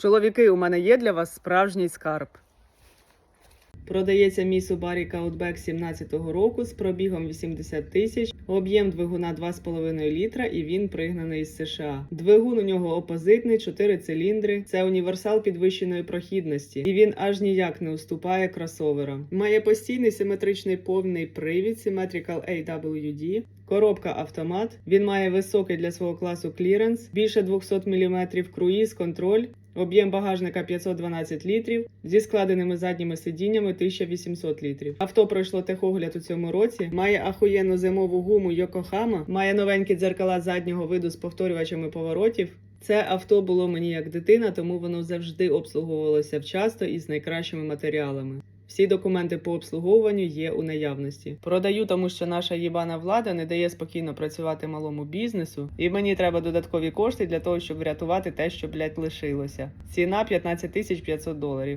Чоловіки, у мене є для вас справжній скарб. Продається мій Subaru Outback 17-го року з пробігом 80 тисяч, об'єм двигуна 2,5 літра і він пригнаний з США. Двигун у нього опозитний, 4 циліндри. Це універсал підвищеної прохідності, і він аж ніяк не уступає кросоверам. Має постійний симетричний повний привід Symmetrical AWD, Коробка автомат. Він має високий для свого класу кліренс, більше 200 мм круїз, контроль. Об'єм багажника 512 літрів зі складеними задніми сидіннями 1800 літрів. Авто пройшло техогляд у цьому році. Має ахуєнну зимову гуму Йокохама, має новенькі дзеркала заднього виду з повторювачами поворотів. Це авто було мені як дитина, тому воно завжди обслуговувалося вчасно і з найкращими матеріалами. Всі документи по обслуговуванню є у наявності. Продаю, тому що наша їбана влада не дає спокійно працювати малому бізнесу, і мені треба додаткові кошти для того, щоб врятувати те, що блядь, лишилося. Ціна 15 тисяч 500 доларів.